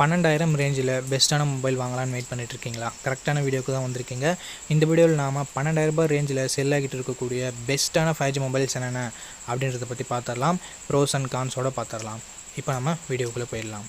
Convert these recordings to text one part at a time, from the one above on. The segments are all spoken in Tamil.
பன்னெண்டாயிரம் ரேஞ்சில் பெஸ்ட்டான மொபைல் வாங்கலாம்னு வெயிட் பண்ணிட்டு இருக்கீங்களா கரெக்டான வீடியோக்கு தான் வந்திருக்கீங்க. இந்த வீடியோவில் நாம் பன்னெண்டாயிரரூபா ரேஞ்சில் செல் ஆகிட்டு இருக்கக்கூடிய பெஸ்ட்டான ஃபைவ் ஜி மொபைல்ஸ் என்னென்ன அப்படின்றத பற்றி பார்த்துடலாம். ப்ரோஸ் அண்ட் கான்ஸோடு பார்த்துடலாம். இப்போ நம்ம வீடியோக்குள்ளே போயிடலாம்.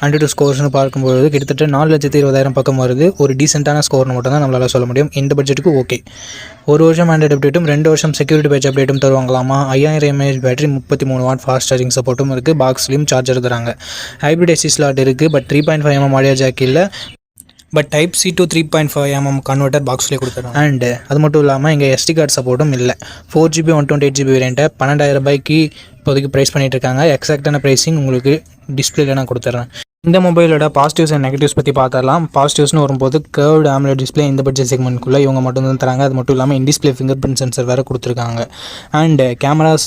ஹண்ட்ரட் டூ ஸ்கோர்ஸ்னு பார்க்கும்போது கிட்டத்தட்ட நாலு லட்சத்தி இருபதாயிரம் பக்கம் வருது. ஒரு டீசெண்டான ஸ்கோர்னு மட்டும் தான் நம்மளால் சொல்ல முடியும். இந்த பட்ஜெட்டுக்கு ஓகே ஒரு வருஷம் ஆண்ட்ராய்டு அப்டேட்டும் ரெண்டு வருஷம் செக்யூரிட்டி பேஜ் அப்டேட்டும் தருவாங்களாமா? ஐயாயிரம் எம்ஏஹெச் பேட்டரி முப்பத்தி மூணு வாட் ஃபாஸ்ட் சார்ஜிங் சப்போர்ட்டும் இருக்குது பாக்ஸ்லேயும் சார்ஜர் தராங்க. ஹைப்ரிட் எஸ்சி ஸ்லாட் இருக்குது but three point five mm audio jack இல்லை. But type C to three point five mm converter பாக்ஸ்லேயே கொடுத்துருவோம் அண்ட் அது மட்டும் இல்லாமல் இங்கே எஸ்டி கார்டு சப்போர்ட்டும் இல்லை. Four GB one twenty eight GB வேரியண்ட்டை பன்னெண்டாயிரம் ரூபாய்க்கு இப்போதைக்கு ப்ரைஸ் பண்ணிகிட்டு இருக்காங்க. எக்ஸாக்டான ப்ரைஸிங் உங்களுக்கு டிஸ்பிளேல நான் கொடுத்துட்றேன் இந்த மொபைலோட பாசிட்டிவ்ஸ் அண்ட் நெகட்டிவ்ஸ் பற்றி பார்த்துடலாம். பாசிட்டிவ்ஸ்னு வரும்போது கேர்வ்டு ஆம்லெட் டிஸ்பிளே இந்த பட்ஜெட் செக்மெண்ட்குள்ளே இவங்க மட்டும் தான் தராங்க. அது மட்டும் இல்லாமல் in display finger print sensor வேறு கொடுத்துருக்காங்க. அண்ட் கேமராஸ்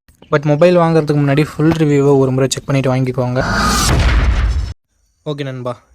பட் மொபைல் வாங்குறதுக்கு முன்னாடி ஃபுல் ரிவ்யூவை ஒரு முறை செக் பண்ணிவிட்டு வாங்கிக்கோங்க. ஓகே நண்பா.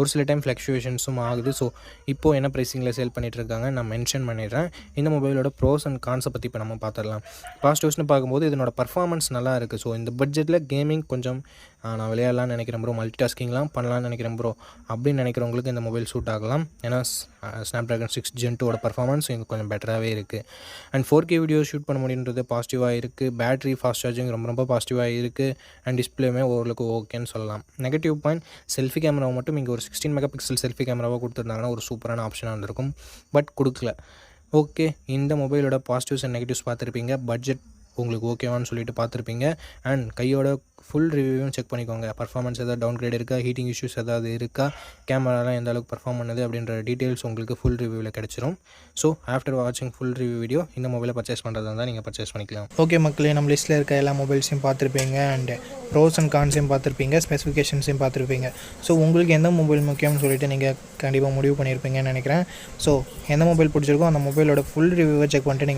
ஒரு சில டைம் ஃப்ளக்ஷுவேஷன்ஸும் ஆகுது. ஸோ இப்போது என்ன ப்ரைஸிங்கில் சேல் பண்ணிகிட்ருக்காங்க இருக்காங்க நான் மென்ஷன் பண்ணிடுறேன். இந்த மொபைலோட ப்ரோஸ் அண்ட் கான்ஸை பற்றி இப்போ நம்ம பார்த்துடலாம் பாசிட்டிவ்ஸ்னு பார்க்கும்போது இதனோட பர்ஃபார்மன்ஸ் நல்லா இருக்குது ஸோ இந்த பட்ஜெட்டில் கேமிங் கொஞ்சம் நான் விளையாடலாம்னு நினைக்கிறேன் ப்ரோ மல்டி டாஸ்கிங்லாம் பண்ணலாம்னு நினைக்கிறேன் ப்ரோ அப்படின்னு நினைக்கிறவங்களுக்கு இந்த மொபைல் சூட் ஆகலாம். ஏன்னா ஸ்னாப் ட்ராகன் சிக்ஸ் ஜென் டூவோட பர்ஃபார்மன்ஸ் இங்கே கொஞ்சம் பெட்டராகவே இருக்குது and four K video shoot பண்ண முடியுன்றது பாசிட்டிவாக இருக்குது பேட்டரி ஃபாஸ்ட் சார்ஜிங் ரொம்ப ரொம்ப பாசிட்டிவாக இருக்குது அண்ட் டிஸ்பிளேமே ஓரளவுக்கு ஓகேன்னு சொல்லலாம். நெகட்டிவ் பாயிண்ட் செல்ஃபி கேமராவை மட்டும் இங்கே ஒரு சிக்ஸ்டீன் மெகா பிக்சல் செல்ஃபி கேமராவாக கொடுத்துருந்தாங்கன்னா ஒரு சூப்பரான ஆப்ஷனாக இருந்திருக்கும். பட் கொடுக்கல. ஓகே இந்த மொபைலோட பாசிட்டிவ்ஸ் அண்ட் நெகட்டிவ்ஸ் பார்த்துருப்பீங்க. பட்ஜெட் உங்களுக்கு ஓகேவான்னு சொல்லிட்டு பார்த்துருப்பீங்க. அண்ட் கையோட ஃபுல் ரிவ்யூவும் செக் பண்ணிக்கோங்க. பர்ஃபார்மன்ஸ் ஏதாவது டவுன் கிரேட் இருக்கா? ஹீட்டிங் இஷ்யூஸ் ஏதாவது இருக்கா? கேமராலாம் எந்த அளவுக்கு பர்ஃபார்ம் பண்ணுது அப்படின்ற டீட்டெயில்ஸ் உங்களுக்கு ஃபுல் ரிவ்யூவில் கிடச்சிரும். ஸோ ஆஃப்டர் வாட்சிங் ஃபுல் ரிவ்யூ வீடியோ இந்த மொபைலை பர்ச்சேஸ் பண்ணுறதா இருந்தால் நீங்கள் பர்ச்சேஸ் பண்ணிக்கலாம். ஓகே மக்களே நம்ம லிஸ்ட்டில் இருக்க எல்லா மொபைல்ஸையும் பார்த்துருப்பீங்க. அண்ட் ப்ரோஸ் அண்ட் கான்ஸையும் பார்த்துருப்பீங்க. ஸ்பெசிஃபிகேஷன்ஸையும் பார்த்துருப்பீங்க. ஸோ உங்களுக்கு எந்த மொபைல் முக்கியம்னு சொல்லிட்டு நீங்கள் கண்டிப்பாக முடிவு பண்ணியிருப்பீங்கன்னு நினைக்கிறேன். ஸோ எந்த மொபைல் பிடிச்சிருக்கோ அந்த மொபைலோட ஃபுல் ரிவ்யூவை செக் பண்ணிட்டு நீங்கள்